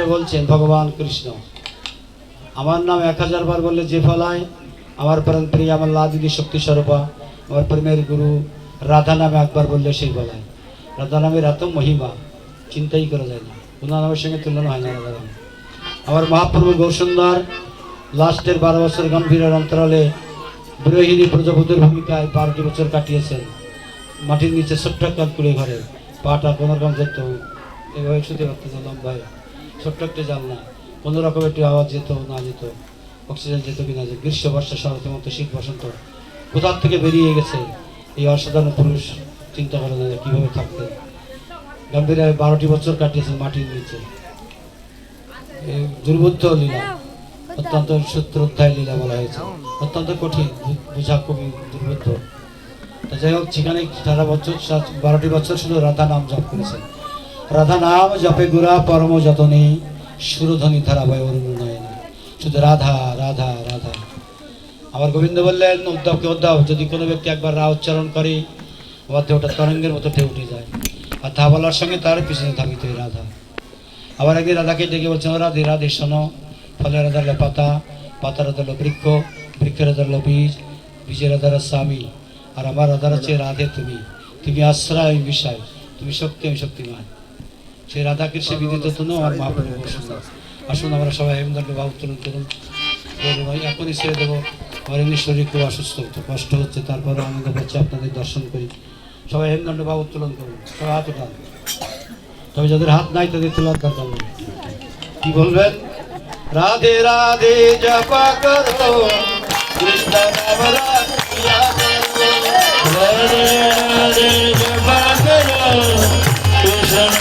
শাস্ত্রে বলছেন, ভগবান কৃষ্ণ, আমার নাম এক হাজার বার বললে যে ফলায়, আমার পরম প্রিয়, আমার লাদিদি শক্তি স্বরূপা, আমার প্রেমের গুরু, রাধা নামে একবার বললে সেই বলায় রাধা নামের এত মহিমা, চিন্তাই করা যায় না। কোনো নামের সঙ্গে তুলনা হয় না, রাধা নামে। আমার মহাপ্রভু গৌসুন্দর লাস্টের বারো বছর গম্ভীরের অন্তরালে বিরোহিনী প্রজাপতির ভূমিকায় বারোটি বছর কাটিয়েছেন। মাটির নিচে ছোট্ট কাজ করে ঘরে, পাটা কোনো রকম যেত। এভাবে শুতে পারতো না লম্বায় ছোট্ট একটা না। কোনো রকম একটু আওয়াজ যেত, না যেত, অক্সিজেন যেত কিনা যে গ্রীষ্ম বর্ষা শরৎ মতো শীত বসন্ত। কোথার থেকে বেরিয়ে গেছে এই অসাধারণ পুরুষ চিন্তা করা যায় কীভাবে থাকতেন গম্ভীরে বারোটি বছর কাটিয়েছেন মাটির নিচে। দুর্বোধ্য লীলা, অত্যন্ত সূত্র অধ্যায় লীলা বলা হয়েছে। অত্যন্ত কঠিন, বোঝা দুর্বোধ্য। তা যাই হোক সেখানে সারা বছর বারোটি বছর শুধু রাধা নাম জপ করেছেন। রাধা নাম জপে গুড়া পরম যতনে, সুরধ্বনি ধারা বয় অরুণ নয়নে শুধু রাধা রাধা রাধা। আবার গোবিন্দ বললেন উদ্ধবকে উদ্ধব, যদি কোনো ব্যক্তি একবার রা উচ্চারণ করে, আবার ওটা তরঙ্গের মতো ঢেউ উঠে যায়। আর তা বলার সঙ্গে তার পিছনে ওই রাধা। আবার একদিন রাধাকে ডেকে বলছেন রাধে রাধে, শোনো। ফলের আধার হলো পাতা, পাতার আধার হলো বৃক্ষ, বৃক্ষের আধার হলো বীজ, বীজের হলো স্বামী। আর আমার আধার হচ্ছে রাধে তুমি। তুমি আশ্রয় বিষয়। তুমি শক্তি, আমি শক্তিমান। সেই রাধা কৃষ্ণ বিদিত তুমি আমার বসুন আসুন আমরা সবাই হেমদণ্ড বাবু তুলন করুন। এখনই ছেড়ে দেবো। এমনি শরীর খুব অসুস্থ কষ্ট হচ্ছে, তারপরে আনন্দ পাচ্ছি আপনাদের দর্শন করি। সবাই হেমদণ্ড বাবু উত্তোলন করুন। সবাই হাত উঠান। তবে যাদের হাত নাই, তাদের তোলার দরকার নেই কি বলবেন? রাধে রাধে, জপা করো। কৃষ্ণ রাধে রাধে জপা করো।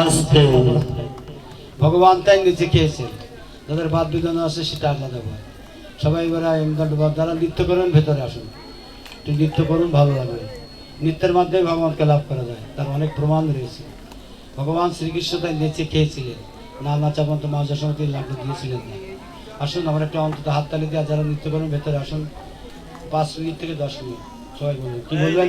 আস্তে। ভগবান তাই নিচে খেয়েছেন। যাদের বাদ বিধান আছে সেটা আলাদা হয় সবাই এবার যারা নৃত্য করেন ভেতরে আসুন। নৃত্য করুন ভালো লাগবে। নৃত্যের মাধ্যমে ভগবানকে লাভ করা যায়। তার অনেক প্রমাণ রয়েছে। ভগবান শ্রীকৃষ্ণ তাই নেচে খেয়েছিলেন। না নাচা পর্যন্ত মা যশোমতী লাগু দিয়েছিলেন না। আসুন আমরা একটা অন্তত হাততালি দিয়ে যারা নৃত্য করেন ভেতরে আসুন। পাঁচ মিনিট থেকে দশ মিনিট। সবাই বলুন কি বলবেন?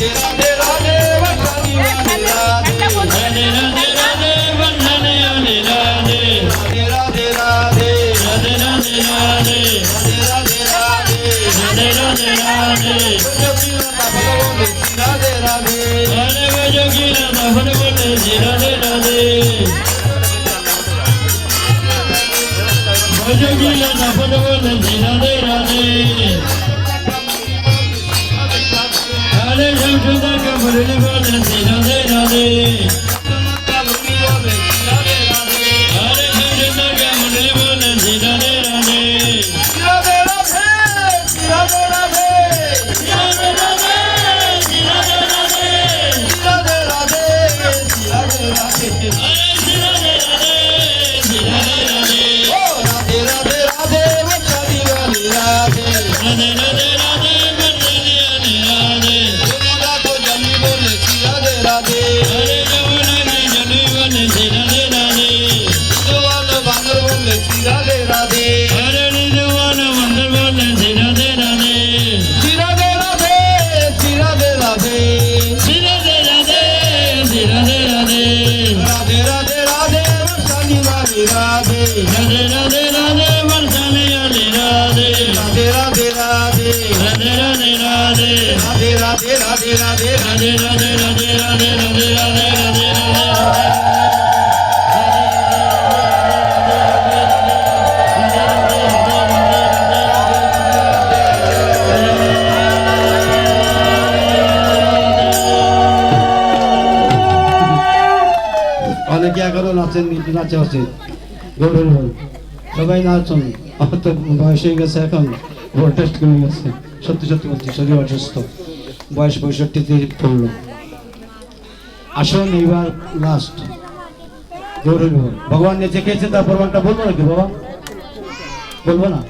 Yeah. বাহন বলে জিরানে রাধে ভজ গিলা নাফন বলে জিরানে রাধে কালে শমশুদা কামড়ে বলে জিরানে রাধে Thank you. নাচে সবাই নাচুন। আমার তো বয়স হয়ে গেছে এখন। করে গেছে। সত্যি সত্যি বলছি শরীর অসুস্থ। বয়স পঁয়ষট্টিতে পড়ল। আসুন এইবার লাস্ট গৌরব ভগবান নিচে খেয়েছে তার প্রমাণটা বলব নাকি বাবা? বলব না?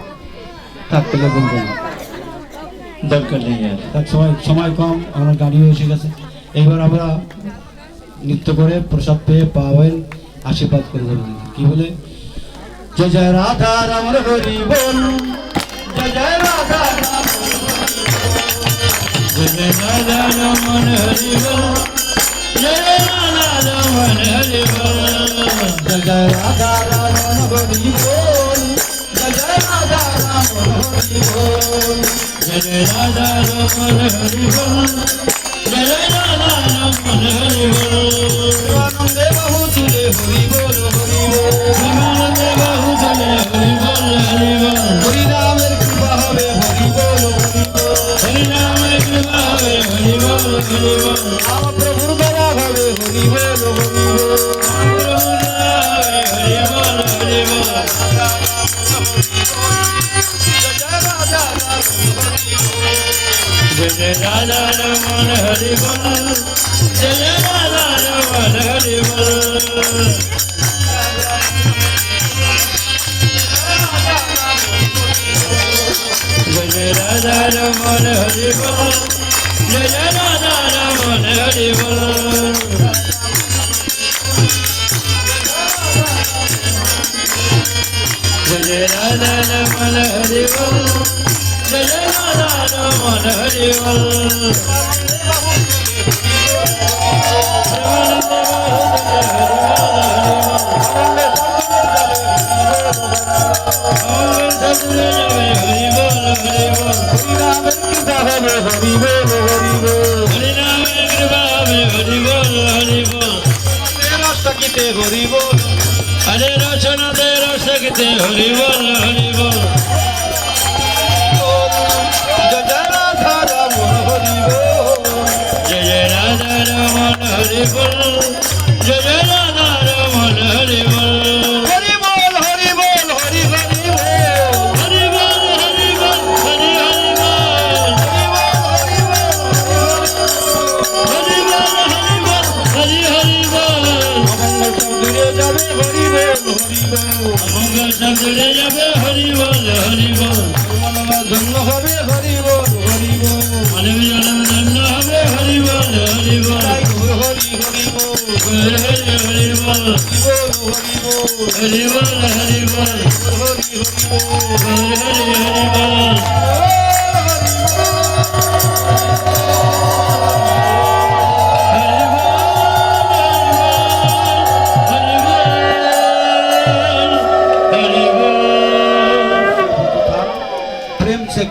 থাক তাহলে বলব না। দরকার নেই আর। তার সময় সময় কম আমার গাড়িও এসে গেছে। এইবার আমরা নৃত্য করে প্রসাদ পেয়ে পাবেন आशीर्वाद करून देते की बोले जय जय राधा राम हरी बोल. जय जय राधा राम जय राधा राम हरी बोल. जय राधा राम हरी बोल. जय जय राधा राम हरी बोल. जय जय राधा राम हरी बोल. जय जय राधा राम हरी बोल. रमण हरि बोल जय राधा रमण हरि जय राधा रमण हरि হরি বল হরে রচনাতে রসকিতে হরি বল হরি বল। Hare Hare Hari Hare